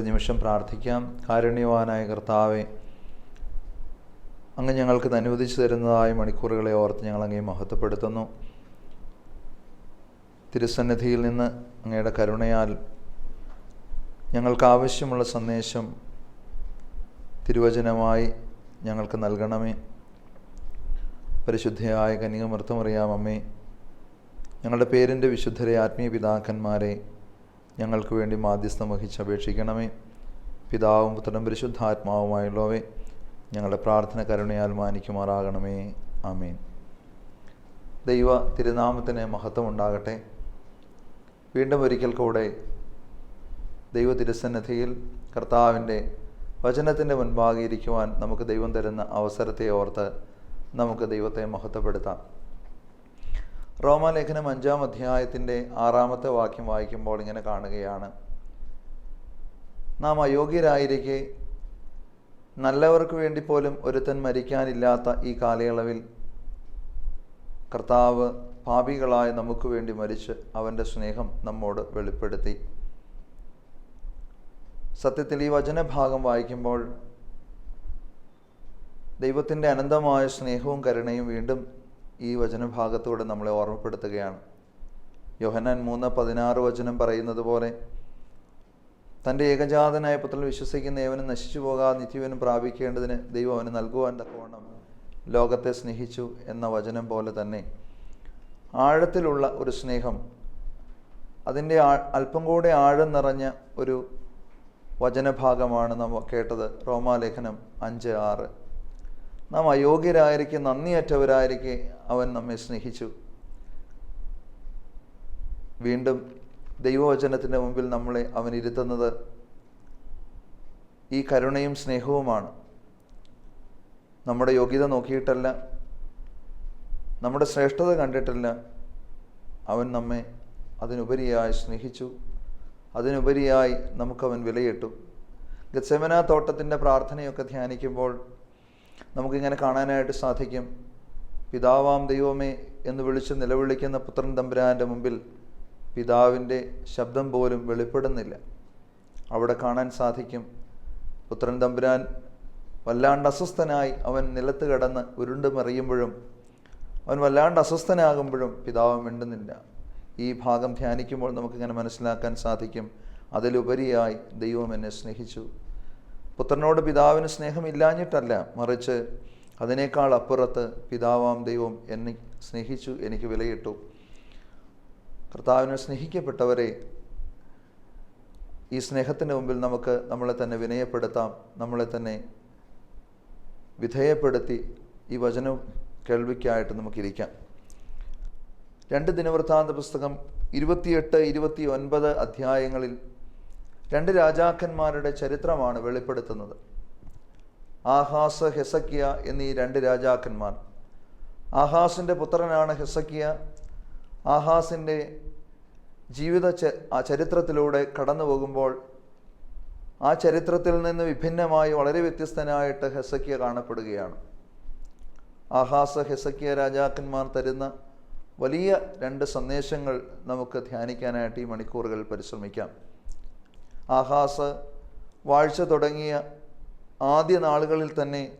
ഒരു നിമിഷം പ്രാർത്ഥിക്കാം. കാരുണ്യവാനായ കർത്താവെ അങ്ങ് ഞങ്ങൾക്ക് അനുവദിച്ചു തരുന്നതായ മണിക്കൂറുകളെ ഓർത്ത് ഞങ്ങൾ അങ്ങേ മഹത്വപ്പെടുത്തുന്നു. തിരുസന്നിധിയിൽ നിന്ന് അങ്ങയുടെ കരുണയാൽ ഞങ്ങൾക്ക് ആവശ്യമുള്ള സന്ദേശം തിരുവചനമായി ഞങ്ങൾക്ക് നൽകണമേ. പരിശുദ്ധയായ കനികമൃത്തമറിയാം അമ്മേ ഞങ്ങളുടെ പേരിന്റെ വിശുദ്ധരെ ആത്മീയ പിതാക്കന്മാരെ ഞങ്ങൾക്ക് വേണ്ടി മാധ്യസ്ഥം വഹിച്ച് അപേക്ഷിക്കണമേ. പിതാവും പുത്രനും പരിശുദ്ധാത്മാവുമായുള്ളവേ ഞങ്ങളുടെ പ്രാർത്ഥന കരുണയാൽ മാനിക്കുമാറാകണമേ. ആമീൻ. ദൈവ തിരുനാമത്തിന് മഹത്വമുണ്ടാകട്ടെ വീണ്ടും ഒരിക്കൽ കൂടെ ദൈവ തിരുസന്നിധിയിൽ കർത്താവിന്റെ വചനത്തിന്റെ മുൻപാകെ ഇരിക്കുവാൻ നമുക്ക് ദൈവം തരുന്ന അവസരത്തെ ഓർത്ത് നമുക്ക് ദൈവത്തെ മഹത്വപ്പെടുത്താം. റോമാലേഖനം അഞ്ചാം അധ്യായത്തിന്റെ ആറാമത്തെ വാക്യം വായിക്കുമ്പോൾ ഇങ്ങനെ കാണുകയാണ്. നാം അയോഗ്യരായിരിക്കെ നല്ലവർക്ക് വേണ്ടി പോലും ഒരുത്തൻ മരിക്കാനില്ലാത്ത ഈ കാലയളവിൽ കർത്താവ് പാപികളായ നമുക്ക് വേണ്ടി മരിച്ച് അവന്റെ സ്നേഹം നമ്മോട് വെളിപ്പെടുത്തി. സത്യത്തിൽ ഈ വചനഭാഗം വായിക്കുമ്പോൾ ദൈവത്തിന്റെ അനന്തമായ സ്നേഹവും കരുണയും വീണ്ടും ഈ വചനഭാഗത്തൂടെ നമ്മളെ ഓർമ്മപ്പെടുത്തുകയാണ്. യോഹനാൻ മൂന്ന് പതിനാറ് വചനം പറയുന്നത് പോലെ തന്റെ ഏകജാതനായ പുത്രൻ വിശ്വസിക്കുന്ന ഏവനും നശിച്ചു പോകാതെ നിത്യവനും പ്രാപിക്കേണ്ടതിന് ദൈവം അവന് നൽകുവാൻ തക്കവണ്ണം ലോകത്തെ സ്നേഹിച്ചു എന്ന വചനം പോലെ തന്നെ ആഴത്തിലുള്ള ഒരു സ്നേഹം അതിന്റെ അല്പം കൂടെ ആഴം നിറഞ്ഞ ഒരു വചനഭാഗമാണ് നമ്മൾ കേട്ടത്. റോമാലേഖനം അഞ്ച് ആറ്. നാം അയോഗ്യരായിരിക്കെ നന്ദിയറ്റവരായിരിക്കെ അവൻ നമ്മെ സ്നേഹിച്ചു. വീണ്ടും ദൈവവചനത്തിന്റെ മുമ്പിൽ നമ്മളെ അവൻ ഇരുത്തുന്നത് ഈ കരുണയും സ്നേഹവുമാണ്. നമ്മുടെ യോഗ്യത നോക്കിയിട്ടല്ല നമ്മുടെ ശ്രേഷ്ഠത കണ്ടിട്ടല്ല അവൻ നമ്മെ അതിനുപരിയായി സ്നേഹിച്ചു അതിനുപരിയായി നമുക്കവൻ വിലയിട്ടു. ഗത്സമന തോട്ടത്തിന്റെ പ്രാർത്ഥനയൊക്കെ ധ്യാനിക്കുമ്പോൾ നമുക്കിങ്ങനെ കാണാനായിട്ട് സാധിക്കും. പിതാവാം ദൈവമേ എന്ന് വിളിച്ച് നിലവിളിക്കുന്ന പുത്രൻ തമ്പുരാന്റെ മുമ്പിൽ പിതാവിന്റെ ശബ്ദം പോലും വെളിപ്പെടുന്നില്ല. അവിടെ കാണാൻ സാധിക്കും. പുത്രൻ തമ്പുരാൻ വല്ലാണ്ട് അസ്വസ്ഥനായി അവൻ നിലത്ത് കിടന്ന് ഉരുണ്ട് മറിയുമ്പോഴും അവൻ വല്ലാണ്ട് അസ്വസ്ഥനാകുമ്പോഴും പിതാവ് മിണ്ടുന്നില്ല. ഈ ഭാഗം ധ്യാനിക്കുമ്പോൾ നമുക്കിങ്ങനെ മനസ്സിലാക്കാൻ സാധിക്കും. അതിലുപരിയായി ദൈവം എന്നെ സ്നേഹിച്ചു. പുത്രനോട് പിതാവിന് സ്നേഹമില്ലാഞ്ഞിട്ടല്ല മറിച്ച് അതിനേക്കാൾ അപ്പുറത്ത് പിതാവാം ദൈവം എന്നെ സ്നേഹിച്ചു എനിക്ക് വിലയിട്ടു. കർത്താവിനെ സ്നേഹിക്കപ്പെട്ടവരെ ഈ സ്നേഹത്തിന്റെ മുമ്പിൽ നമുക്ക് നമ്മളെ തന്നെ വിനയപ്പെടുത്താം നമ്മളെ തന്നെ വിധേയപ്പെടുത്തി ഈ വചനം കേൾവിക്കായിട്ട് നമുക്കിരിക്കാം. രണ്ട് ദിനവൃത്താന്ത പുസ്തകം ഇരുപത്തിയെട്ട് ഇരുപത്തി ഒൻപത് അധ്യായങ്ങളിൽ രണ്ട് രാജാക്കന്മാരുടെ ചരിത്രമാണ് വെളിപ്പെടുത്തുന്നത്. ആഹാസ് ഹെസക്കിയ എന്നീ രണ്ട് രാജാക്കന്മാർ. ആഹാസിന്റെ പുത്രനാണ് ഹെസക്കിയ. ആഹാസിന്റെ ജീവിത ചരിത്രത്തിലൂടെ കടന്നു പോകുമ്പോൾ ആ ചരിത്രത്തിൽ നിന്ന് വിഭിന്നമായി വളരെ വ്യത്യസ്തനായിട്ട് ഹെസക്കിയ കാണപ്പെടുകയാണ്. ആഹാസ് ഹെസക്കിയ രാജാക്കന്മാർ തരുന്ന വലിയ രണ്ട് സന്ദേശങ്ങൾ നമുക്ക് ധ്യാനിക്കാനായിട്ട് ഈ മണിക്കൂറുകൾ പരിശ്രമിക്കാം. ആഹാസ് വാഴ്ച തുടങ്ങിയ ആദ്യ നാളുകളിൽ തന്നെ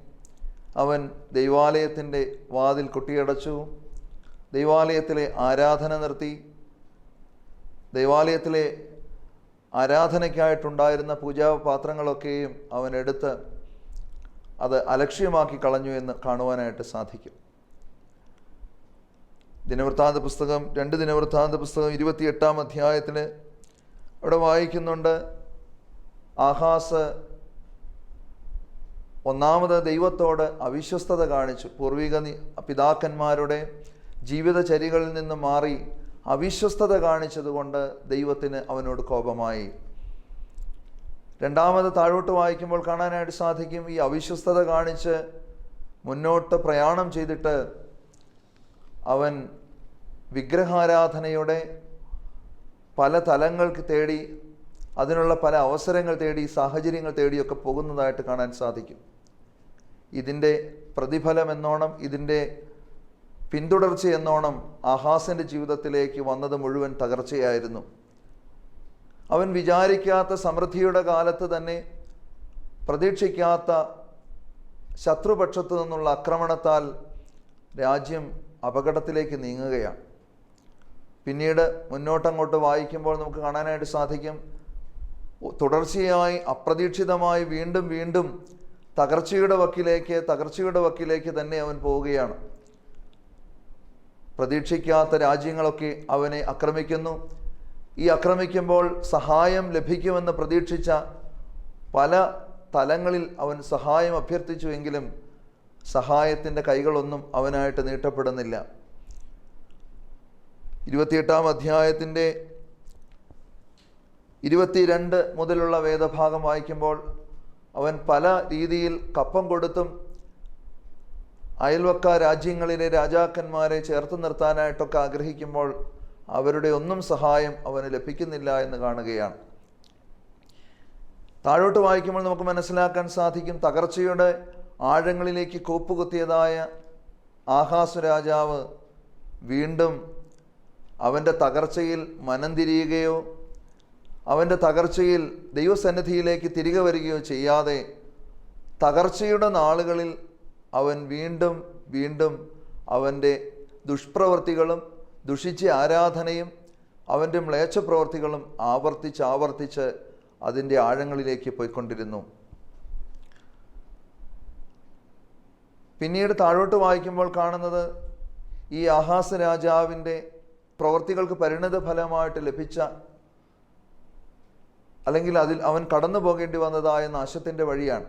അവൻ ദൈവാലയത്തിന്റെ വാതിൽ കുട്ടിയടച്ചു. ദൈവാലയത്തിലെ ആരാധന നിർത്തി. ദൈവാലയത്തിലെ ആരാധനയ്ക്കായിട്ടുണ്ടായിരുന്ന പൂജാപാത്രങ്ങളൊക്കെയും അവൻ എടുത്ത് അത് അലക്ഷ്യമാക്കി കളഞ്ഞു എന്ന് കാണുവാനായിട്ട് സാധിക്കും. ദിനവൃത്താന്ത പുസ്തകം രണ്ട് ദിനവൃത്താന്ത പുസ്തകം ഇരുപത്തിയെട്ടാം അധ്യായത്തിൽ അവിടെ വായിക്കുന്നുണ്ട്. ആഹാസ് ഒന്നാമത് ദൈവത്തോട് അവിശ്വസ്തത കാണിച്ചു. പൂർവിക പിതാക്കന്മാരുടെ ജീവിതചര്യകളിൽ നിന്ന് മാറി അവിശ്വസ്തത കാണിച്ചതുകൊണ്ട് ദൈവത്തിന് അവനോട് കോപമായി. രണ്ടാമത് താഴോട്ട് വായിക്കുമ്പോൾ കാണാനായിട്ട് സാധിക്കും ഈ അവിശ്വസ്തത കാണിച്ച് മുന്നോട്ട് പ്രയാണം ചെയ്തിട്ട് അവൻ വിഗ്രഹാരാധനയുടെ പല തലങ്ങൾക്ക് തേടി അതിനുള്ള പല അവസരങ്ങൾ തേടി സാഹചര്യങ്ങൾ തേടിയൊക്കെ പോകുന്നതായിട്ട് കാണാൻ സാധിക്കും. ഇതിന്റെ പ്രതിഫലം എന്നോണം ഇതിന്റെ പിന്തുടർച്ച എന്നോണം ആഹാസിന്റെ ജീവിതത്തിലേക്ക് വന്നത് മുഴുവൻ തകർച്ചയായിരുന്നു. അവൻ വിചാരിക്കാത്ത സമൃദ്ധിയുടെ കാലത്ത് തന്നെ പ്രതീക്ഷിക്കാത്ത ശത്രുപക്ഷത്തു നിന്നുള്ള ആക്രമണത്താൽ രാജ്യം അപകടത്തിലേക്ക് നീങ്ങുകയാണ്. പിന്നീട് മുന്നോട്ടങ്ങോട്ട് വായിക്കുമ്പോൾ നമുക്ക് കാണാനായിട്ട് സാധിക്കും തുടർച്ചയായി അപ്രതീക്ഷിതമായി വീണ്ടും വീണ്ടും തകർച്ചയുടെ വക്കിലേക്ക് തകർച്ചയുടെ വക്കിലേക്ക് തന്നെ അവൻ പോവുകയാണ്. പ്രതീക്ഷിക്കാത്ത രാജ്യങ്ങളൊക്കെ അവനെ ആക്രമിക്കുന്നു. ഈ ആക്രമിക്കുമ്പോൾ സഹായം ലഭിക്കുമെന്ന് പ്രതീക്ഷിച്ച പല തലങ്ങളിൽ അവൻ സഹായം അഭ്യർത്ഥിച്ചുവെങ്കിലും സഹായത്തിന്റെ കൈകളൊന്നും അവനായിട്ട് നീട്ടപ്പെടുന്നില്ല. ഇരുപത്തിയെട്ടാം അധ്യായത്തിന്റെ ഇരുപത്തിരണ്ട് മുതലുള്ള വേദഭാഗം വായിക്കുമ്പോൾ അവൻ പല രീതിയിൽ കപ്പം കൊടുത്തും അയൽവക്ക രാജ്യങ്ങളിലെ രാജാക്കന്മാരെ ചേർത്ത് നിർത്താനായിട്ടൊക്കെ ആഗ്രഹിക്കുമ്പോൾ അവരുടെ ഒന്നും സഹായം അവന് ലഭിക്കുന്നില്ല എന്ന് കാണുകയാണ്. താഴോട്ട് വായിക്കുമ്പോൾ നമുക്ക് മനസ്സിലാക്കാൻ സാധിക്കും തകർച്ചയുടെ ആഴങ്ങളിലേക്ക് കൂപ്പുകുത്തിയതായ ആഹാസ് രാജാവ് വീണ്ടും അവന്റെ തകർച്ചയിൽ മനം തിരിയുകയോ അവന്റെ തകർച്ചയിൽ ദൈവസന്നിധിയിലേക്ക് തിരികെ വരികയോ ചെയ്യാതെ തകർച്ചയുടെ നാളുകളിൽ അവൻ വീണ്ടും വീണ്ടും അവന്റെ ദുഷ്പ്രവർത്തികളും ദുഷിച്ച ആരാധനയും അവന്റെ മ്ലേച്ഛ പ്രവർത്തികളും ആവർത്തിച്ച് ആവർത്തിച്ച് അതിന്റെ ആഴങ്ങളിലേക്ക് പോയിക്കൊണ്ടിരുന്നു. പിന്നീട് താഴോട്ട് വായിക്കുമ്പോൾ കാണുന്നത് ഈ ആഹാസ് രാജാവിന്റെ പ്രവൃത്തികൾക്ക് പരിണിത ഫലമായിട്ട് ലഭിച്ച അല്ലെങ്കിൽ അതിൽ അവൻ കടന്നു പോകേണ്ടി വന്നതായ നാശത്തിന്റെ വഴിയാണ്.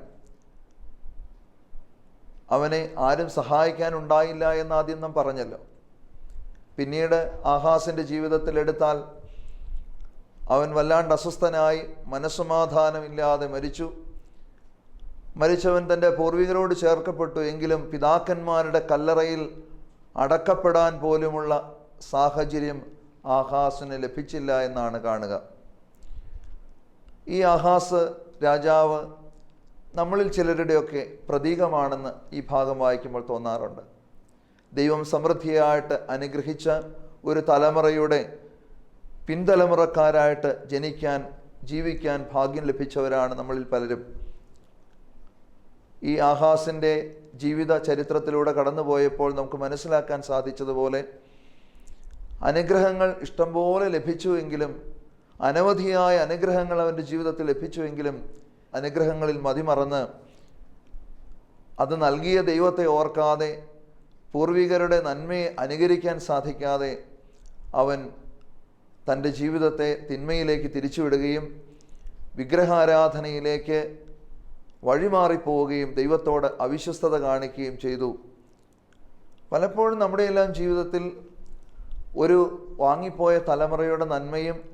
അവനെ ആരും സഹായിക്കാനുണ്ടായില്ല എന്ന് ആദ്യം നാം പറഞ്ഞല്ലോ. പിന്നീട് ആഹാസിന്റെ ജീവിതത്തിൽ എടുത്താൽ അവൻ വല്ലാണ്ട് അസ്വസ്ഥനായി മനസ്സമാധാനമില്ലാതെ മരിച്ചു. മരിച്ചവൻ തന്റെ പൂർവികരോട് ചേർക്കപ്പെട്ടു. എങ്കിലും പിതാക്കന്മാരുടെ കല്ലറയിൽ അടക്കപ്പെടാൻ പോലുമുള്ള സാഹചര്യം ആഹാസിന് ലഭിച്ചില്ല എന്നാണ് കാണുക. ഈ ആഹാസ് രാജാവ് നമ്മളിൽ ചിലരുടെയൊക്കെ പ്രതീകമാണെന്ന് ഈ ഭാഗം വായിക്കുമ്പോൾ തോന്നാറുണ്ട്. ദൈവം സമൃദ്ധിയായിട്ട് അനുഗ്രഹിച്ച ഒരു തലമുറയുടെ പിൻതലമുറക്കാരായിട്ട് ജനിക്കാൻ ജീവിക്കാൻ ഭാഗ്യം ലഭിച്ചവരാണ് നമ്മളിൽ പലരും. ഈ ആഹാസിന്റെ ജീവിത ചരിത്രത്തിലൂടെ കടന്നുപോയപ്പോൾ നമുക്ക് മനസ്സിലാക്കാൻ സാധിച്ചതുപോലെ അനുഗ്രഹങ്ങൾ ഇഷ്ടംപോലെ ലഭിച്ചുവെങ്കിലും അനവധിയായ അനുഗ്രഹങ്ങൾ അവന്റെ ജീവിതത്തിൽ ലഭിച്ചുവെങ്കിലും അനുഗ്രഹങ്ങളിൽ മതിമറന്ന് അത് നൽകിയ ദൈവത്തെ ഓർക്കാതെ പൂർവികരുടെ നന്മയെ അനുകരിക്കാൻ സാധിക്കാതെ അവൻ തന്റെ ജീവിതത്തെ തിന്മയിലേക്ക് തിരിച്ചുവിടുകയും വിഗ്രഹാരാധനയിലേക്ക് വഴിമാറിപ്പോവുകയും ദൈവത്തോട് അവിശ്വസ്തത കാണിക്കുകയും ചെയ്തു. പലപ്പോഴും നമ്മുടെയെല്ലാം ജീവിതത്തിൽ ഒരു വാങ്ങിപ്പോയ തലമുറയുടെ നന്മയും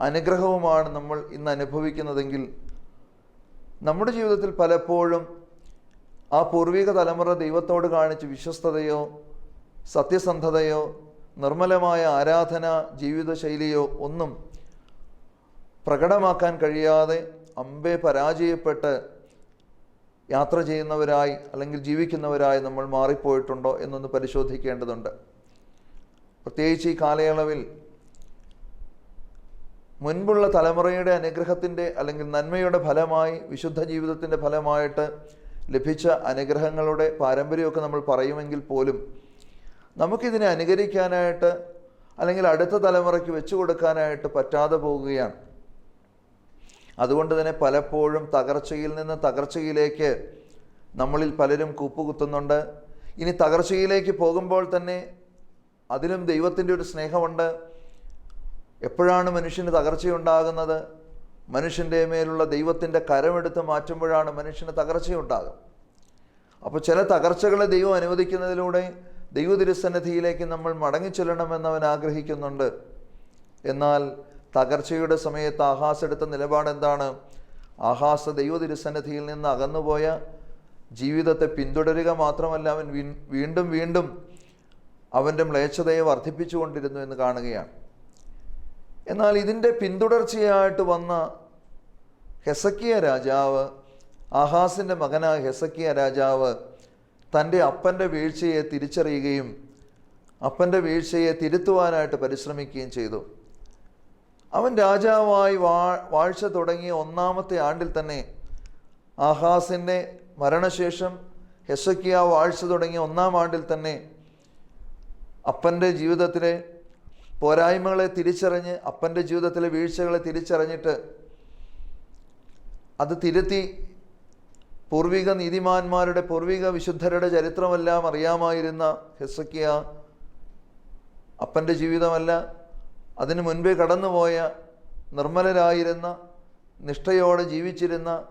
അനുഗ്രഹവുമാണ് നമ്മൾ ഇന്ന് അനുഭവിക്കുന്നതെങ്കിൽ നമ്മുടെ ജീവിതത്തിൽ പലപ്പോഴും ആ പൂർവിക തലമുറ ദൈവത്തോട് കാണിച്ച വിശ്വസ്തതയോ സത്യസന്ധതയോ നിർമ്മലമായ ആരാധന ജീവിതശൈലിയോ ഒന്നും പ്രകടമാക്കാൻ കഴിയാതെ അമ്പെ പരാജയപ്പെട്ട് യാത്ര ചെയ്യുന്നവരായി അല്ലെങ്കിൽ ജീവിക്കുന്നവരായി നമ്മൾ മാറിപ്പോയിട്ടുണ്ടോ എന്നൊന്ന് പരിശോധിക്കേണ്ടതുണ്ട്. പ്രത്യേകിച്ച് ഈ കാലയളവിൽ മുൻപുള്ള തലമുറയുടെ അനുഗ്രഹത്തിന്റെ അല്ലെങ്കിൽ നന്മയുടെ ഫലമായി വിശുദ്ധ ജീവിതത്തിന്റെ ഫലമായിട്ട് ലഭിച്ച അനുഗ്രഹങ്ങളുടെ പാരമ്പര്യമൊക്കെ നമ്മൾ പറയുമെങ്കിൽ പോലും നമുക്കിതിനെ അനുകരിക്കാനായിട്ട് അല്ലെങ്കിൽ അടുത്ത തലമുറയ്ക്ക് വെച്ചു കൊടുക്കാനായിട്ട് പറ്റാതെ പോവുകയാണ് അതുകൊണ്ട് തന്നെ പലപ്പോഴും തകർച്ചയിൽ നിന്ന് തകർച്ചയിലേക്ക് നമ്മളിൽ പലരും കൂപ്പുകുത്തുന്നുണ്ട്. ഇനി തകർച്ചയിലേക്ക് പോകുമ്പോൾ തന്നെ അതിലും ദൈവത്തിന്റെ ഒരു സ്നേഹമുണ്ട്. എപ്പോഴാണ് മനുഷ്യന് തകർച്ചയുണ്ടാകുന്നത്? മനുഷ്യന്റെ മേലുള്ള ദൈവത്തിന്റെ കരമെടുത്ത് മാറ്റുമ്പോഴാണ് മനുഷ്യന് തകർച്ചയുണ്ടാകും അപ്പോൾ ചില തകർച്ചകളെ ദൈവം അനുവദിക്കുന്നതിലൂടെ ദൈവതിരുസന്നിധിയിലേക്ക് നമ്മൾ മടങ്ങിച്ചെല്ലണമെന്ന് അവൻ ആഗ്രഹിക്കുന്നുണ്ട്. എന്നാൽ തകർച്ചയുടെ സമയത്ത് ആഹാസ് എടുത്ത നിലപാട് എന്താണ്? ആഹാസ് ദൈവതിരുസന്നിധിയിൽ നിന്ന് അകന്നുപോയ ജീവിതത്തെ പിന്തുടരുക മാത്രമല്ല അവൻ വീണ്ടും വീണ്ടും അവന്റെ മ്ലേച്ഛതയെ വർദ്ധിപ്പിച്ചുകൊണ്ടിരുന്നു എന്ന് കാണുകയാണ്. എന്നാൽ ഇതിന്റെ പിന്തുടർച്ചയായിട്ട് വന്ന ഹെസക്കിയ രാജാവ് ആഹാസിന്റെ മകനായ ഹെസക്കിയ രാജാവ് തന്റെ അപ്പന്റെ വീഴ്ചയെ തിരിച്ചറിയുകയും അപ്പന്റെ വീഴ്ചയെ തിരുത്തുവാനായിട്ട് പരിശ്രമിക്കുകയും ചെയ്തു. അവൻ രാജാവായി വാ വാഴ്ച തുടങ്ങിയ ഒന്നാമത്തെ ആണ്ടിൽ തന്നെ ആഹാസിന്റെ മരണശേഷം ഹെസക്കിയ വാഴ്ച തുടങ്ങിയ ഒന്നാം ആണ്ടിൽ തന്നെ അപ്പന്റെ ജീവിതത്തിലെ പോരായ്മകളെ തിരിച്ചറിഞ്ഞ് അപ്പന്റെ ജീവിതത്തിലെ വീഴ്ചകളെ തിരിച്ചറിഞ്ഞിട്ട് അത് തിരുത്തി പൂർവിക നീതിമാന്മാരുടെ പൂർവിക വിശുദ്ധരുടെ ചരിത്രമെല്ലാം അറിയാമായിരുന്ന ഹെസക്കിയ അപ്പന്റെ ജീവിതമല്ല. അതിനു മുൻപേ കടന്നുപോയ നിർമ്മലരായിരുന്ന നിഷ്ഠയോടെ ജീവിച്ചിരുന്ന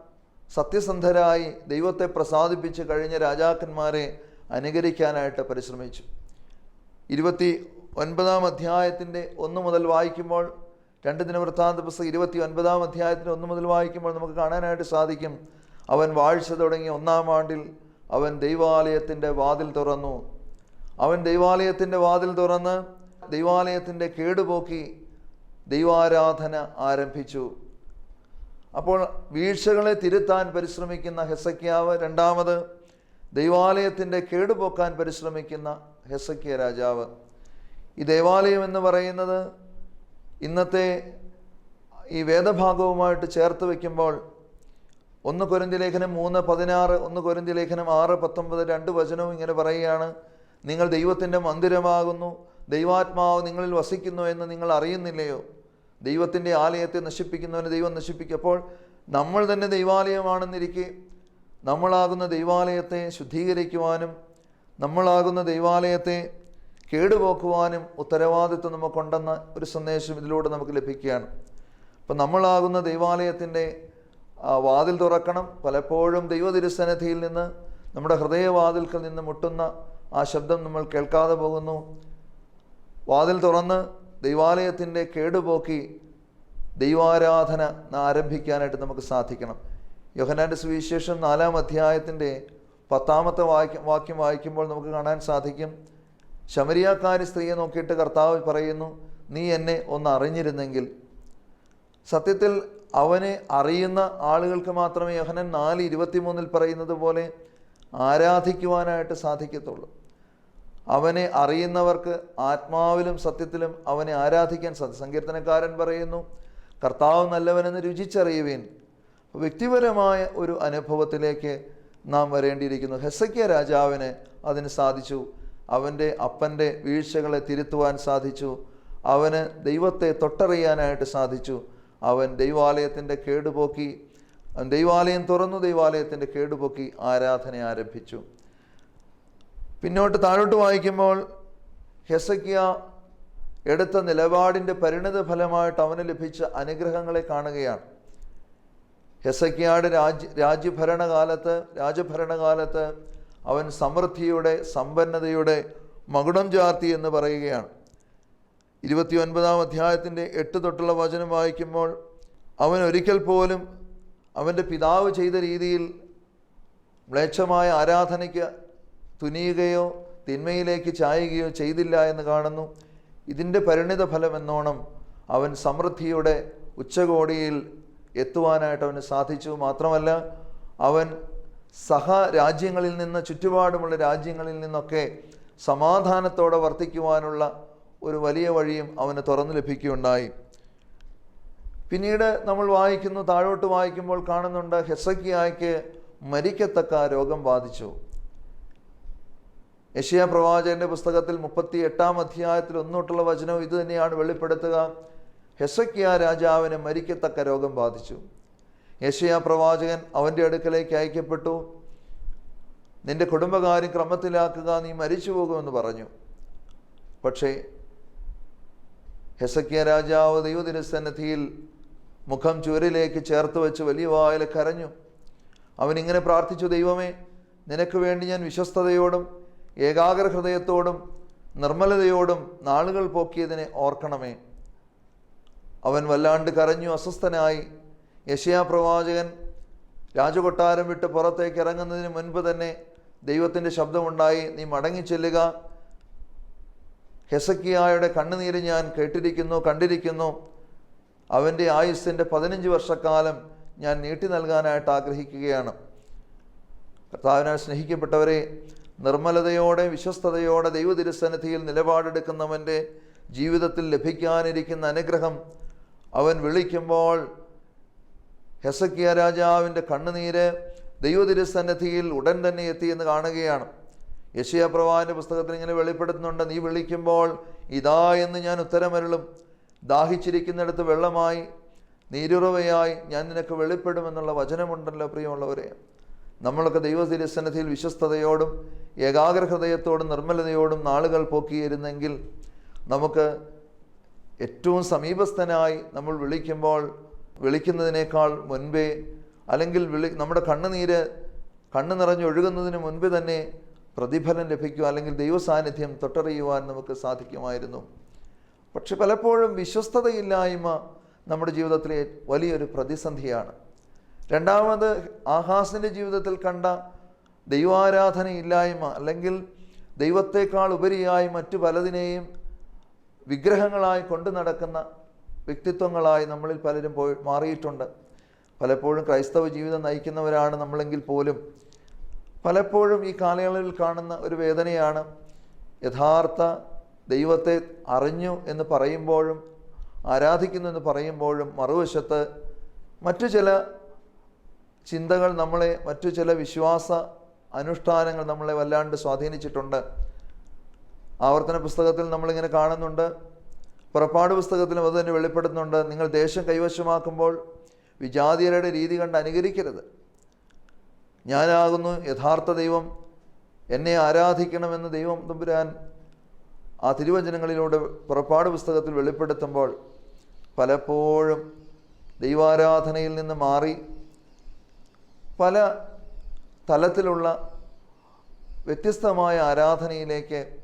സത്യസന്ധരായി ദൈവത്തെ പ്രസാദിപ്പിച്ച് കഴിഞ്ഞ രാജാക്കന്മാരെ അനുകരിക്കാനായിട്ട് പരിശ്രമിച്ചു. ഇരുപത്തി ഒൻപതാം അധ്യായത്തിന്റെ ഒന്ന് മുതൽ വായിക്കുമ്പോൾ രണ്ട് ദിനവൃത്താന്ത പുസ്തകം ഇരുപത്തി ഒൻപതാം അധ്യായത്തിന്റെ ഒന്ന് മുതൽ വായിക്കുമ്പോൾ നമുക്ക് കാണാനായിട്ട് സാധിക്കും. അവൻ വാഴ്ച തുടങ്ങിയ ഒന്നാം ആണ്ടിൽ അവൻ ദൈവാലയത്തിന്റെ വാതിൽ തുറന്നു. അവൻ ദൈവാലയത്തിന്റെ വാതിൽ തുറന്ന് ദൈവാലയത്തിന്റെ കേടുപോക്കി ദൈവാരാധന ആരംഭിച്ചു. അപ്പോൾ വീഴ്ചകളെ തിരുത്താൻ പരിശ്രമിക്കുന്ന ഹെസക്കിയാവ് രണ്ടാമത് ദൈവാലയത്തിന്റെ കേടുപോക്കാൻ പരിശ്രമിക്കുന്ന ഹെസക്കിയ രാജാവ്. ഈ ദേവാലയം എന്ന് പറയുന്നത് ഇന്നത്തെ ഈ വേദഭാഗവുമായിട്ട് ചേർത്ത് വയ്ക്കുമ്പോൾ ഒന്ന് കൊരിന്തി ലേഖനം മൂന്ന് പതിനാറ് ഒന്ന് കൊരിന്തി ലേഖനം ആറ് പത്തൊമ്പത് രണ്ട് വചനവും ഇങ്ങനെ പറയുകയാണ്. നിങ്ങൾ ദൈവത്തിന്റെ മന്ദിരമാകുന്നു ദൈവാത്മാവ് നിങ്ങളിൽ വസിക്കുന്നു എന്ന് നിങ്ങൾ അറിയുന്നില്ലയോ? ദൈവത്തിന്റെ ആലയത്തെ നശിപ്പിക്കുന്നവന് ദൈവം നശിപ്പിക്കുമ്പോൾ നമ്മൾ തന്നെ ദൈവാലയമാണെന്നിരിക്കെ നമ്മളാകുന്ന ദൈവാലയത്തെ ശുദ്ധീകരിക്കുവാനും നമ്മളാകുന്ന ദൈവാലയത്തെ കേടുപോക്കുവാനും ഉത്തരവാദിത്വം നമുക്കുണ്ടെന്ന ഒരു സന്ദേശം ഇതിലൂടെ നമുക്ക് ലഭിക്കുകയാണ്. അപ്പം നമ്മളാകുന്ന ദൈവാലയത്തിന്റെ വാതിൽ തുറക്കണം. പലപ്പോഴും ദൈവതിരുസന്നിധിയിൽ നിന്ന് നമ്മുടെ ഹൃദയവാതിൽക്കൽ നിന്ന് മുട്ടുന്ന ആ ശബ്ദം നമ്മൾ കേൾക്കാതെ പോകുന്നു. വാതിൽ തുറന്ന് ദൈവാലയത്തിന്റെ കേടുപോക്കി ദൈവാരാധന ആരംഭിക്കാനായിട്ട് നമുക്ക് സാധിക്കണം. യോഹനാന്റെ സുവിശേഷം നാലാം അധ്യായത്തിന്റെ പത്താമത്തെ വാക്യം വാക്യം വായിക്കുമ്പോൾ നമുക്ക് കാണാൻ സാധിക്കും. ശമരിയാക്കാരി സ്ത്രീയെ നോക്കിയിട്ട് കർത്താവ് പറയുന്നു നീ എന്നെ ഒന്ന് അറിഞ്ഞിരുന്നെങ്കിൽ. സത്യത്തിൽ അവനെ അറിയുന്ന ആളുകൾക്ക് മാത്രമേ യഹനൻ നാല് ഇരുപത്തിമൂന്നിൽ പറയുന്നത് പോലെ ആരാധിക്കുവാനായിട്ട് സാധിക്കത്തുള്ളൂ. അവനെ അറിയുന്നവർക്ക് ആത്മാവിലും സത്യത്തിലും അവനെ ആരാധിക്കാൻ സാധിക്കും. സങ്കീർത്തനക്കാരൻ പറയുന്നു കർത്താവ് നല്ലവനെന്ന് രുചിച്ചറിയുവേൻ. വ്യക്തിപരമായ ഒരു അനുഭവത്തിലേക്ക് നാം വരേണ്ടിയിരിക്കുന്നു. ഹെസക്കിയ രാജാവിന് അതിന് സാധിച്ചു. അവന്റെ അപ്പന്റെ വീഴ്ചകളെ തിരുത്തുവാൻ സാധിച്ചു. അവന് ദൈവത്തെ തൊട്ടറിയാനായിട്ട് സാധിച്ചു. അവൻ ദൈവാലയത്തിന്റെ കേടുപോക്കി ദൈവാലയം തുറന്നു ദൈവാലയത്തിന്റെ കേടുപോക്കി ആരാധന ആരംഭിച്ചു. പിന്നോട്ട് താഴോട്ട് വായിക്കുമ്പോൾ ഹെസക്കിയ എടുത്ത നിലപാടിന്റെ പരിണിത ഫലമായിട്ട് അവന് ലഭിച്ച അനുഗ്രഹങ്ങളെ കാണുകയാണ്. ഹെസക്കിയാട് രാജ്യ രാജ്യഭരണകാലത്ത് രാജഭരണകാലത്ത് അവൻ സമൃദ്ധിയുടെ സമ്പന്നതയുടെ മകുടം ചാർത്തി എന്ന് പറയുകയാണ്. ഇരുപത്തി ഒൻപതാം അധ്യായത്തിന്റെ എട്ട് തൊട്ടുള്ള വചനം വായിക്കുമ്പോൾ അവൻ ഒരിക്കൽ പോലും അവന്റെ പിതാവ് ചെയ്ത രീതിയിൽ മ്ലേച്ഛമായ ആരാധനയ്ക്ക് തുനിയുകയോ തിന്മയിലേക്ക് ചായുകയോ ചെയ്തില്ല എന്ന് കാണുന്നു. ഇതിന്റെ പരിണിത ഫലം എന്നോണം അവൻ സമൃദ്ധിയുടെ ഉച്ചകോടിയിൽ എത്തുവാനായിട്ട് അവന് സാധിച്ചു. മാത്രമല്ല അവൻ സഹ രാജ്യങ്ങളിൽ നിന്ന് ചുറ്റുപാടുമുള്ള രാജ്യങ്ങളിൽ നിന്നൊക്കെ സമാധാനത്തോടെ വർത്തിക്കുവാനുള്ള ഒരു വലിയ വഴിയും അവന് തുറന്നു ലഭിക്കുകയുണ്ടായി. പിന്നീട് നമ്മൾ വായിക്കുന്നു താഴോട്ട് വായിക്കുമ്പോൾ കാണുന്നുണ്ട് ഹെസക്കിയായ്ക്ക് മരിക്കത്തക്ക രോഗം ബാധിച്ചു. യശയ പ്രവാചകന്റെ പുസ്തകത്തിൽ മുപ്പത്തി എട്ടാം അധ്യായത്തിൽ ഒന്നോട്ടുള്ള വചനവും ഇതുതന്നെയാണ് വെളിപ്പെടുത്തുക. ഹെസക്കിയ രാജാവിന് മരിക്കത്തക്ക രോഗം ബാധിച്ചു. യശയ പ്രവാചകൻ അവന്റെ അടുക്കലേക്ക് അയക്കപ്പെട്ടു. നിന്റെ കുടുംബകാര്യം ക്രമത്തിലാക്കുക നീ മരിച്ചു പോകുമെന്ന് പറഞ്ഞു. പക്ഷേ ഹെസക്കിയ രാജാവ് ദൈവദിനസന്നിധിയിൽ മുഖം ചുവരിലേക്ക് ചേർത്ത് വെച്ച് വലിയ വായല കരഞ്ഞു. അവൻ ഇങ്ങനെ പ്രാർത്ഥിച്ചു ദൈവമേ നിനക്ക് വേണ്ടി ഞാൻ വിശ്വസ്തയോടും ഏകാഗ്ര ഹൃദയത്തോടും നിർമ്മലതയോടും നാളുകൾ പോക്കിയതിനെ ഓർക്കണമേ. അവൻ വല്ലാണ്ട് കരഞ്ഞു അസ്വസ്ഥനായി യശയാ പ്രവാചകൻ രാജകൊട്ടാരം വിട്ട് പുറത്തേക്ക് ഇറങ്ങുന്നതിന് മുൻപ് തന്നെ ദൈവത്തിന്റെ ശബ്ദമുണ്ടായി നീ മടങ്ങിച്ചെല്ലുക ഹെസക്കിയായുടെ കണ്ണുനീര് ഞാൻ കേട്ടിരിക്കുന്നു കണ്ടിരിക്കുന്നു. അവന്റെ ആയുസ്സിന്റെ പതിനഞ്ച് വർഷക്കാലം ഞാൻ നീട്ടി നൽകാനായിട്ട് ആഗ്രഹിക്കുകയാണ്. കർത്താവിനാൽ സ്നേഹിക്കപ്പെട്ടവരെ നിർമ്മലതയോടെ വിശ്വസ്തയോടെ ദൈവതിരുസന്നിധിയിൽ നിലപാടെടുക്കുന്നവന്റെ ജീവിതത്തിൽ ലഭിക്കാനിരിക്കുന്ന അനുഗ്രഹം അവൻ വിളിക്കുമ്പോൾ ഹെസക്കിയ രാജാവിന്റെ കണ്ണുനീര് ദൈവതിരുസന്നിധിയിൽ ഉടൻ തന്നെ എത്തിയെന്ന് കാണുകയാണ്. യശയ പ്രവാന്റെ പുസ്തകത്തിൽ ഇങ്ങനെ വെളിപ്പെടുത്തുന്നുണ്ട് നീ വിളിക്കുമ്പോൾ ഇതാ എന്ന് ഞാൻ ഉത്തരമരുളും. ദാഹിച്ചിരിക്കുന്നിടത്ത് വെള്ളമായി നീരുറവയായി ഞാൻ നിനക്ക് വെളിപ്പെടുമെന്നുള്ള വചനമുണ്ടല്ലോ പ്രിയമുള്ളവരെ. നമ്മളൊക്കെ ദൈവതിരുസന്നിധിയിൽ വിശ്വസ്തയോടും ഏകാഗ്രഹൃദയത്തോടും നിർമ്മലതയോടും നാളുകൾ പോക്കിയിരുന്നെങ്കിൽ നമുക്ക് ഏറ്റവും സമീപസ്ഥനായി നമ്മൾ വിളിക്കുമ്പോൾ വിളിക്കുന്നതിനേക്കാൾ മുൻപേ അല്ലെങ്കിൽ വിളി നമ്മുടെ കണ്ണുനീര് കണ്ണു നിറഞ്ഞൊഴുകുന്നതിന് മുൻപേ തന്നെ പ്രതിഫലം ലഭിക്കുക അല്ലെങ്കിൽ ദൈവസാന്നിധ്യം തൊട്ടറിയുവാൻ നമുക്ക് സാധിക്കുമായിരുന്നു. പക്ഷെ പലപ്പോഴും വിശ്വസ്തതയില്ലായ്മ നമ്മുടെ ജീവിതത്തിലെ വലിയൊരു പ്രതിസന്ധിയാണ്. രണ്ടാമത് ആഹാസിന്റെ ജീവിതത്തിൽ കണ്ട ദൈവാരാധനയില്ലായ്മ അല്ലെങ്കിൽ ദൈവത്തെക്കാൾ ഉപരിയായി മറ്റു പലതിനെയും വിഗ്രഹങ്ങളായി കൊണ്ടു നടക്കുന്ന വ്യക്തിത്വങ്ങളായി നമ്മളിൽ പലരും പോയി മാറിയിട്ടുണ്ട്. പലപ്പോഴും ക്രൈസ്തവ ജീവിതം നയിക്കുന്നവരാണ് നമ്മളെങ്കിൽ പോലും. പലപ്പോഴും ഈ കാലയളവിൽ കാണുന്ന ഒരു വേദനയാണ് യഥാർത്ഥ ദൈവത്തെ അറിഞ്ഞു എന്ന് പറയുമ്പോഴും ആരാധിക്കുന്നു എന്ന് പറയുമ്പോഴും മറുവശത്ത് മറ്റു ചില ചിന്തകൾ നമ്മളെ മറ്റു ചില വിശ്വാസ അനുഷ്ഠാനങ്ങൾ നമ്മളെ വല്ലാണ്ട് സ്വാധീനിച്ചിട്ടുണ്ട്. ആവർത്തന പുസ്തകത്തിൽ നമ്മളിങ്ങനെ കാണുന്നുണ്ട് പുറപ്പാട് പുസ്തകത്തിലും അത് തന്നെ വെളിപ്പെടുത്തുന്നുണ്ട്. നിങ്ങൾ ദേശം കൈവശമാക്കുമ്പോൾ വിജാതിയരുടെ രീതി കണ്ട് അനുകരിക്കരുത്. ഞാനാകുന്നു യഥാർത്ഥ ദൈവം. എന്നെ ആരാധിക്കണമെന്ന് ദൈവം തമ്പുരാൻ ആ തിരുവചനങ്ങളിലൂടെ പുറപ്പാട് പുസ്തകത്തിൽ വെളിപ്പെടുത്തുമ്പോൾ പലപ്പോഴും ദൈവാരാധനയിൽ നിന്ന് മാറി പല തലത്തിലുള്ള വ്യത്യസ്തമായ ആരാധനയിലേക്ക്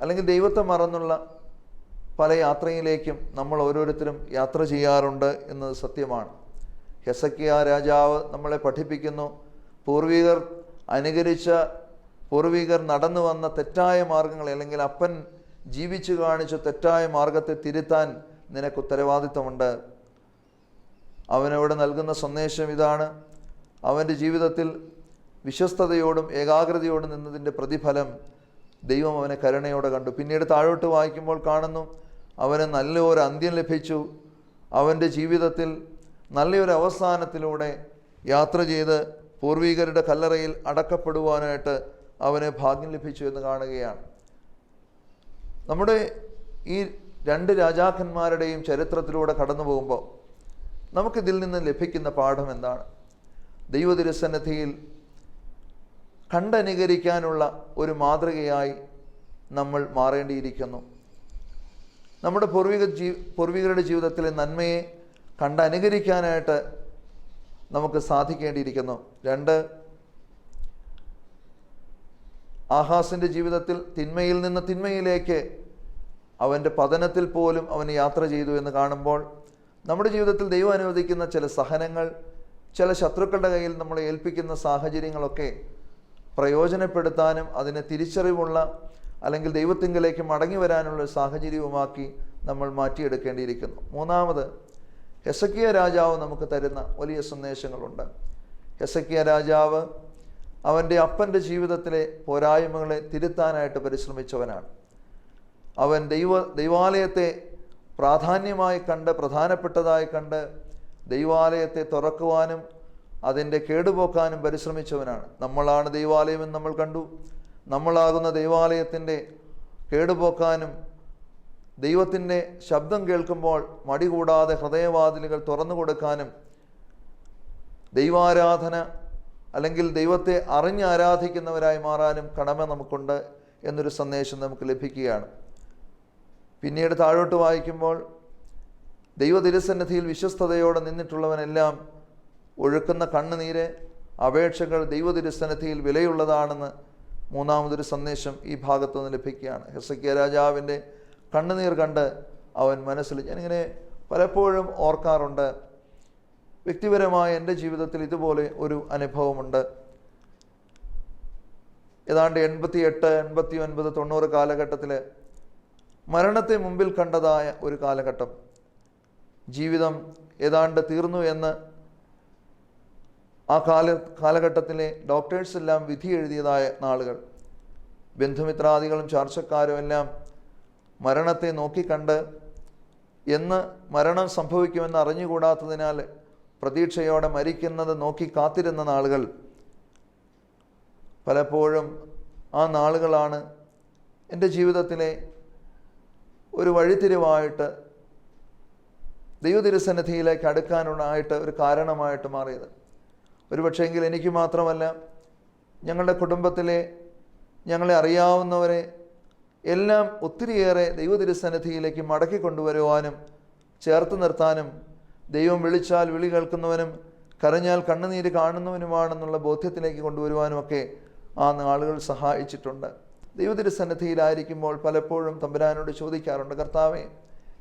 അല്ലെങ്കിൽ ദൈവത്തെ മറന്നുള്ള പല യാത്രയിലേക്കും നമ്മൾ ഓരോരുത്തരും യാത്ര ചെയ്യാറുണ്ട് എന്നത് സത്യമാണ്. ഹെസക്കിയ രാജാവ് നമ്മളെ പഠിപ്പിക്കുന്നു. പൂർവികർ അനുകരിച്ച പൂർവികർ നടന്നു വന്ന തെറ്റായ മാർഗങ്ങൾ അല്ലെങ്കിൽ അപ്പൻ ജീവിച്ചു കാണിച്ച തെറ്റായ മാർഗത്തെ തിരുത്താൻ നിനക്ക് ഉത്തരവാദിത്തമുണ്ട്. അവനവിടെ നൽകുന്ന സന്ദേശം ഇതാണ്. അവന്റെ ജീവിതത്തിൽ വിശ്വസ്തയോടും ഏകാഗ്രതയോടും നിന്നതിന്റെ പ്രതിഫലം ദൈവം അവനെ കരുണയോടെ കണ്ടു. പിന്നീട് താഴോട്ട് വായിക്കുമ്പോൾ കാണുന്നു അവന് നല്ലൊരു അന്ത്യം ലഭിച്ചു. അവന്റെ ജീവിതത്തിൽ നല്ലൊരു അവസാനത്തിലൂടെ യാത്ര ചെയ്ത് പൂർവികരുടെ കല്ലറയിൽ അടക്കപ്പെടുവാനായിട്ട് അവന് ഭാഗ്യം ലഭിച്ചു എന്ന് കാണുകയാണ്. നമ്മുടെ ഈ രണ്ട് രാജാക്കന്മാരുടെയും ചരിത്രത്തിലൂടെ കടന്നു പോകുമ്പോൾ നമുക്കിതിൽ നിന്ന് ലഭിക്കുന്ന പാഠം എന്താണ്? ദൈവതിരുസന്നിധിയിൽ കണ്ടനുകരിക്കാനുള്ള ഒരു മാതൃകയായി നമ്മൾ മാറേണ്ടിയിരിക്കുന്നു. നമ്മുടെ പൂർവിക ജീ പൂർവികരുടെ ജീവിതത്തിലെ നന്മയെ കണ്ടനുകരിക്കാനായിട്ട് നമുക്ക് സാധിക്കേണ്ടിയിരിക്കുന്നു. രണ്ട് ആഹാസിന്റെ ജീവിതത്തിൽ തിന്മയിൽ നിന്ന് തിന്മയിലേക്ക് അവന്റെ പതനത്തിൽ പോലും അവൻ യാത്ര ചെയ്തു എന്ന് കാണുമ്പോൾ നമ്മുടെ ജീവിതത്തിൽ ദൈവം അനുവദിക്കുന്ന ചില സഹനങ്ങൾ ചില ശത്രുക്കളുടെ കയ്യിൽ നമ്മളെ ഏൽപ്പിക്കുന്ന സാഹചര്യങ്ങളൊക്കെ പ്രയോജനപ്പെടുത്താനും അതിനെ തിരിച്ചറിവുള്ള അല്ലെങ്കിൽ ദൈവത്തിങ്കലേക്ക് മടങ്ങി വരാനുള്ള സാഹചര്യവുമാക്കി നമ്മൾ മാറ്റിയെടുക്കേണ്ടിയിരിക്കുന്നു. മൂന്നാമത് ഹെസക്കിയ രാജാവ് നമുക്ക് തരുന്ന വലിയ സന്ദേശങ്ങളുണ്ട്. ഹെസക്കിയ രാജാവ് അവന്റെ അപ്പന്റെ ജീവിതത്തിലെ പോരായ്മകളെ തിരുത്താനായിട്ട് പരിശ്രമിച്ചവനാണ്. അവൻ ദൈവ ദൈവാലയത്തെ പ്രാധാന്യമായി കണ്ട് പ്രധാനപ്പെട്ടതായി കണ്ട് ദൈവാലയത്തെ തുറക്കുവാനും അതിന്റെ കേടുപോക്കാനും പരിശ്രമിച്ചവനാണ്. നമ്മളാണ് ദൈവാലയമെന്ന് നമ്മൾ കണ്ടു. നമ്മളാകുന്ന ദൈവാലയത്തിന്റെ കേടുപോക്കാനും ദൈവത്തിന്റെ ശബ്ദം കേൾക്കുമ്പോൾ മടി കൂടാതെ ഹൃദയവാതിലുകൾ തുറന്നു കൊടുക്കാനും ദൈവാരാധന അല്ലെങ്കിൽ ദൈവത്തെ അറിഞ്ഞ് ആരാധിക്കുന്നവരായി മാറാനും കടമ നമുക്കുണ്ട് എന്നൊരു സന്ദേശം നമുക്ക് ലഭിക്കുകയാണ്. പിന്നീട് താഴോട്ട് വായിക്കുമ്പോൾ ദൈവ തിരുസന്നിധിയിൽ വിശ്വസ്തയോടെ നിന്നിട്ടുള്ളവനെല്ലാം ഒഴുക്കുന്ന കണ്ണുനീര് അപേക്ഷകൾ ദൈവ തിരുസന്നിധിയിൽ വിലയുള്ളതാണെന്ന് മൂന്നാമതൊരു സന്ദേശം ഈ ഭാഗത്തു നിന്ന് ലഭിക്കുകയാണ്. ഹെസക്കിയ രാജാവിന്റെ കണ്ണുനീർ കണ്ട് അവൻ മനസ്സിൽ ഞാനിങ്ങനെ പലപ്പോഴും ഓർക്കാറുണ്ട്. വ്യക്തിപരമായ എന്റെ ജീവിതത്തിൽ ഇതുപോലെ ഒരു അനുഭവമുണ്ട്. ഏതാണ്ട് എൺപത്തി എട്ട് എൺപത്തി ഒൻപത് തൊണ്ണൂറ് കാലഘട്ടത്തിൽ മരണത്തെ മുമ്പിൽ കണ്ടതായ ഒരു കാലഘട്ടം. ജീവിതം ഏതാണ്ട് തീർന്നു എന്ന് ആ കാല കാലഘട്ടത്തിലെ ഡോക്ടേഴ്സ് എല്ലാം വിധി എഴുതിയതായ നാളുകൾ. ബന്ധുമിത്രാദികളും ചാർച്ചക്കാരും എല്ലാം മരണത്തെ നോക്കിക്കണ്ട് എന്ന് മരണം സംഭവിക്കുമെന്ന് അറിഞ്ഞുകൂടാത്തതിനാൽ പ്രതീക്ഷയോടെ മരിക്കുന്നത് നോക്കി കാത്തിരുന്ന നാളുകൾ. പലപ്പോഴും ആ നാളുകളാണ് എന്റെ ജീവിതത്തിലെ ഒരു വഴിത്തിരിവായിട്ട് ദൈവതിരുസന്നിധിയിലേക്ക് അടുക്കാനുള്ളതായിട്ട് ഒരു കാരണമായിട്ട് മാറിയത്. ഒരു എനിക്ക് മാത്രമല്ല ഞങ്ങളുടെ കുടുംബത്തിലെ ഞങ്ങളെ അറിയാവുന്നവരെ എല്ലാം ഒത്തിരിയേറെ ദൈവതിരുസന്നിധിയിലേക്ക് മടക്കി കൊണ്ടുവരുവാനും ചേർത്ത് നിർത്താനും ദൈവം വിളിച്ചാൽ വിളി കേൾക്കുന്നവനും കരഞ്ഞാൽ കണ്ണുനീര് കാണുന്നവനുമാണെന്നുള്ള ബോധ്യത്തിലേക്ക് കൊണ്ടുവരുവാനും ഒക്കെ ആ നാളുകൾ സഹായിച്ചിട്ടുണ്ട്. ദൈവതിരുസന്നിധിയിലായിരിക്കുമ്പോൾ പലപ്പോഴും തമ്പുരാനോട് ചോദിക്കാറുണ്ട് കർത്താവെ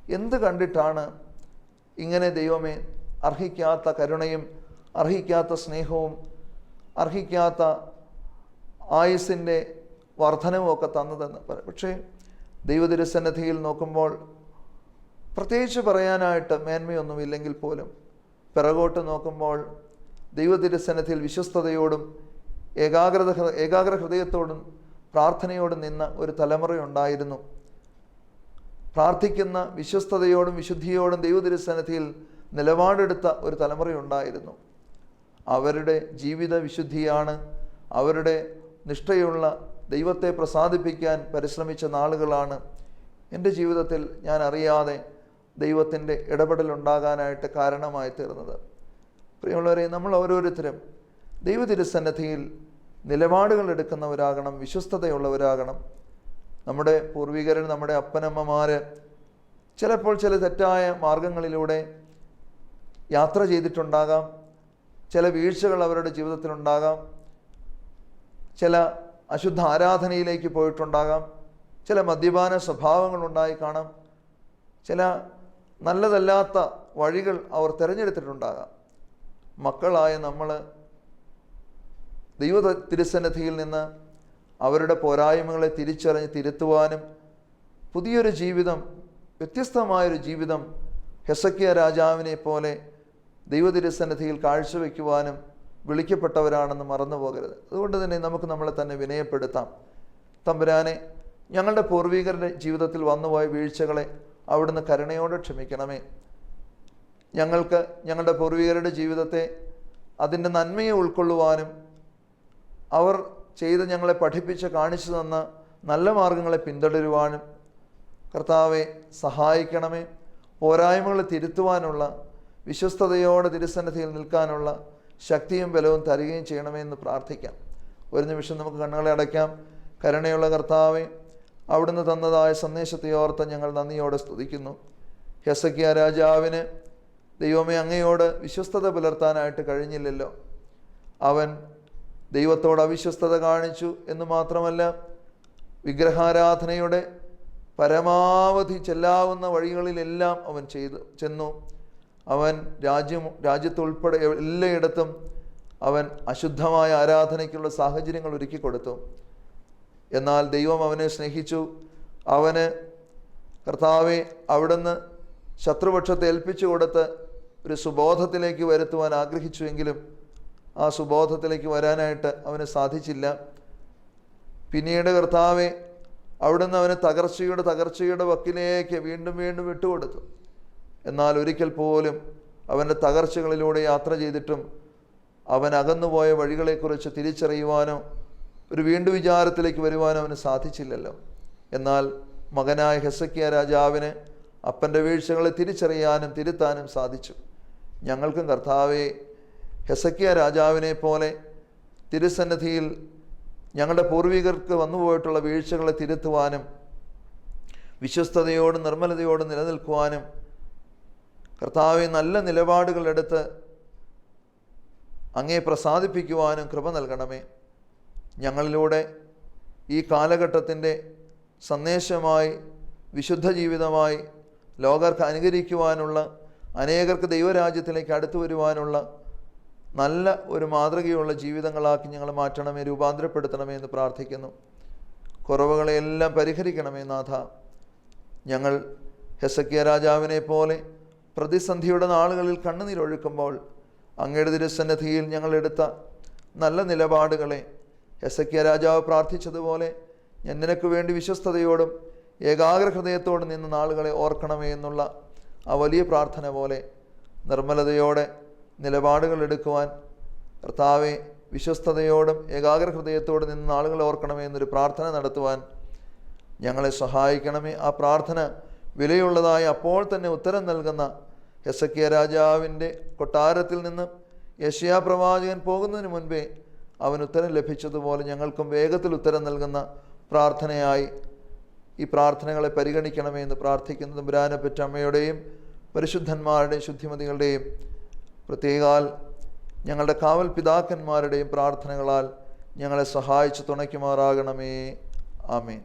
എന്ത് കണ്ടിട്ടാണ് ഇങ്ങനെ ദൈവമേ അർഹിക്കാത്ത കരുണയും അർഹിക്കാത്ത സ്നേഹവും അർഹിക്കാത്ത ആയുസിന്റെ വർധനവും ഒക്കെ തന്നതെന്ന് പക്ഷേ ദൈവതിരുസന്നിധിയിൽ നോക്കുമ്പോൾ പ്രത്യേകിച്ച് പറയാനായിട്ട് മേന്മയൊന്നുമില്ലെങ്കിൽ പോലും പിറകോട്ട് നോക്കുമ്പോൾ ദൈവതിരുസന്നിധിയിൽ വിശ്വസ്തയോടും ഏകാഗ്രത ഏകാഗ്ര ഹൃദയത്തോടും പ്രാർത്ഥനയോടും നിന്ന ഒരു തലമുറയുണ്ടായിരുന്നു പ്രാർത്ഥിക്കുന്ന വിശ്വസ്തയോടും വിശുദ്ധിയോടും ദൈവതിരുസന്നിധിയിൽ നിലപാടെടുത്ത ഒരു തലമുറയുണ്ടായിരുന്നു അവരുടെ ജീവിത വിശുദ്ധിയാണ് അവരുടെ നിഷ്ഠയുള്ള ദൈവത്തെ പ്രസാദിപ്പിക്കാൻ പരിശ്രമിച്ച നാളുകളാണ്. എന്റെ ജീവിതത്തിൽ ഞാൻ അറിയാതെ ദൈവത്തിന്റെ ഇടപെടലുണ്ടാകാനായിട്ട് കാരണമായി തീർന്നത്. പ്രിയമുള്ളവരെ നമ്മൾ ഓരോരുത്തരും ദൈവതിരുസന്നദ്ധിയിൽ നിലപാടുകൾ എടുക്കുന്നവരാകണം വിശ്വസ്തതയുള്ളവരാകണം. നമ്മുടെ പൂർവികരൻ നമ്മുടെ അപ്പനമ്മമാർ ചിലപ്പോൾ ചില തെറ്റായ മാർഗങ്ങളിലൂടെ യാത്ര ചെയ്തിട്ടുണ്ടാകാം. ചില വീഴ്ചകൾ അവരുടെ ജീവിതത്തിലുണ്ടാകാം. ചില അശുദ്ധ ആരാധനയിലേക്ക് പോയിട്ടുണ്ടാകാം. ചില മദ്യപാന സ്വഭാവങ്ങൾ ഉണ്ടായി കാണാം. ചില നല്ലതല്ലാത്ത വഴികൾ അവർ തിരഞ്ഞെടുത്തിട്ടുണ്ടാകാം. മക്കളായ നമ്മൾ ദൈവ തിരുസന്നിധിയിൽ നിന്ന് അവരുടെ പോരായ്മകളെ തിരിച്ചറിഞ്ഞ് തിരുത്തുവാനും പുതിയൊരു ജീവിതം വ്യത്യസ്തമായൊരു ജീവിതം ഹെസക്കിയ രാജാവിനെ പോലെ ദൈവതിരുസന്നിധിയിൽ കാഴ്ചവെക്കുവാനും വിളിക്കപ്പെട്ടവരാണെന്ന് മറന്നു പോകരുത് അതുകൊണ്ട് തന്നെ നമുക്ക് നമ്മളെ തന്നെ വിനയപ്പെടുത്താം. തമ്പുരാനെ ഞങ്ങളുടെ പൂർവികരുടെ ജീവിതത്തിൽ വന്നുപോയ വീഴ്ചകളെ അവിടുന്ന് കരുണയോടെ ക്ഷമിക്കണമേ. ഞങ്ങൾക്ക് ഞങ്ങളുടെ പൂർവികരുടെ ജീവിതത്തെ അതിന്റെ നന്മയെ ഉൾക്കൊള്ളുവാനും അവർ ചെയ്ത് ഞങ്ങളെ പഠിപ്പിച്ച് കാണിച്ചു തന്ന നല്ല മാർഗങ്ങളെ പിന്തുടരുവാനും കർത്താവെ സഹായിക്കണമേ. പോരായ്മകൾ തിരുത്തുവാനുള്ള വിശ്വസ്തയോടെ തിരുസന്നിധിയിൽ നിൽക്കാനുള്ള ശക്തിയും ബലവും തരികയും ചെയ്യണമേ എന്ന് പ്രാർത്ഥിക്കാം. ഒരു നിമിഷം നമുക്ക് കണ്ണുകളെ അടയ്ക്കാം. കരുണയുള്ള കർത്താവെ അവിടുന്ന് തന്നതായ സന്ദേശത്തെ ഓർത്ത് ഞങ്ങൾ നന്ദിയോടെ സ്തുതിക്കുന്നു. ഹെസക്കിയ രാജാവിന് ദൈവമേ അങ്ങയോട് വിശ്വസ്തത പുലർത്താനായിട്ട് കഴിഞ്ഞില്ലല്ലോ. അവൻ ദൈവത്തോട് അവിശ്വസ്തത കാണിച്ചു എന്ന് മാത്രമല്ല വിഗ്രഹാരാധനയുടെ പരമാവധി ചെല്ലാവുന്ന വഴികളിലെല്ലാം അവൻ ചെയ്തു ചെന്നു. അവൻ രാജ്യം രാജ്യത്തുൾപ്പെടെ എല്ലായിടത്തും അവൻ അശുദ്ധമായ ആരാധനയ്ക്കുള്ള സാഹചര്യങ്ങൾ ഒരുക്കി കൊടുത്തു. എന്നാൽ ദൈവം അവനെ സ്നേഹിച്ചു. അവന് കർത്താവെ അവിടുന്ന് ശത്രുപക്ഷത്തെ ഏൽപ്പിച്ചു കൊടുത്ത് ഒരു സുബോധത്തിലേക്ക് വരുത്തുവാൻ ആഗ്രഹിച്ചുവെങ്കിലും ആ സുബോധത്തിലേക്ക് വരാനായിട്ട് അവന് സാധിച്ചില്ല. പിന്നീട് കർത്താവെ അവിടുന്ന് അവന് തകർച്ചയുടെ തകർച്ചയുടെ വക്കിലേക്ക് വീണ്ടും വീണ്ടും വിട്ടുകൊടുത്തു എന്നാൽ ഒരിക്കൽ പോലും അവന്റെ തകർച്ചകളിലൂടെ യാത്ര ചെയ്തിട്ടും അവൻ അകന്നുപോയ വഴികളെക്കുറിച്ച് തിരിച്ചറിയുവാനോ ഒരു വീണ്ടു വിചാരത്തിലേക്ക് വരുവാനോ അവന് സാധിച്ചില്ലല്ലോ. എന്നാൽ മകനായ ഹെസക്കിയ രാജാവിന് അപ്പന്റെ വീഴ്ചകളെ തിരിച്ചറിയാനും തിരുത്താനും സാധിച്ചു. ഞങ്ങൾക്കും കർത്താവെ ഹെസക്കിയ രാജാവിനെ പോലെ തിരുസന്നിധിയിൽ ഞങ്ങളുടെ പൂർവികർക്ക് വന്നുപോയിട്ടുള്ള വീഴ്ചകളെ തിരുത്തുവാനും വിശ്വസ്തയോടും നിർമ്മലതയോടും നിലനിൽക്കുവാനും കർത്താവെ നല്ല നിലപാടുകളെടുത്ത് അങ്ങേ പ്രസാദിപ്പിക്കുവാനും കൃപ നൽകണമേ. ഞങ്ങളിലൂടെ ഈ കാലഘട്ടത്തിന്റെ സന്ദേശമായി വിശുദ്ധ ജീവിതമായി ലോകർക്ക് അനുകരിക്കുവാനുള്ള അനേകർക്ക് ദൈവരാജ്യത്തിലേക്ക് അടുത്തു വരുവാനുള്ള നല്ല ഒരു മാതൃകയുള്ള ജീവിതങ്ങളാക്കി ഞങ്ങൾ മാറ്റണമേ രൂപാന്തരപ്പെടുത്തണമേ എന്ന് പ്രാർത്ഥിക്കുന്നു. കുറവുകളെയെല്ലാം പരിഹരിക്കണമേ നാഥ. ഞങ്ങൾ ഹെസക്കിയ രാജാവിനെ പോലെ പ്രതിസന്ധിയുടെ നാളുകളിൽ കണ്ണുനീരൊഴുക്കുമ്പോൾ അങ്ങയുടെ തിരുസന്നിധിയിൽ ഞങ്ങളെടുത്ത നല്ല നിലപാടുകളെ എസക്കിയ രാജാവ് പ്രാർത്ഥിച്ചതുപോലെ ഞാൻ നിനക്ക് വേണ്ടി വിശ്വസ്തയോടും ഏകാഗ്ര ഹൃദയത്തോടും നിന്ന് നാളുകളെ ഓർക്കണമേ എന്നുള്ള ആ വലിയ പ്രാർത്ഥന പോലെ നിർമ്മലതയോടെ നിലപാടുകൾ എടുക്കുവാൻ കർത്താവെ വിശ്വസ്തയോടും ഏകാഗ്ര ഹൃദയത്തോടും നിന്ന് നാളുകളെ ഓർക്കണമേ എന്നൊരു പ്രാർത്ഥന നടത്തുവാൻ ഞങ്ങളെ സഹായിക്കണമേ. ആ പ്രാർത്ഥന വിലയുള്ളതായി അപ്പോൾ തന്നെ ഉത്തരം നൽകുന്ന ഹെസക്കിയ രാജാവിന്റെ കൊട്ടാരത്തിൽ നിന്ന് യശയാ പ്രവാചകൻ പോകുന്നതിന് മുൻപേ അവൻ ഉത്തരം ലഭിച്ചതുപോലെ ഞങ്ങൾക്കും വേഗത്തിൽ ഉത്തരം നൽകുന്ന പ്രാർത്ഥനയായി ഈ പ്രാർത്ഥനകളെ പരിഗണിക്കണമേ എന്ന് പ്രാർത്ഥിക്കുന്നത് തമ്പുരാനെ പറ്റ അമ്മയുടെയും പരിശുദ്ധന്മാരുടെയും ശുദ്ധിമതികളുടെയും പ്രത്യേകാൽ ഞങ്ങളുടെ കാവൽ പിതാക്കന്മാരുടെയും പ്രാർത്ഥനകളാൽ ഞങ്ങളെ സഹായിച്ച് തുണയ്ക്കുമാറാകണമേ. ആമേൻ.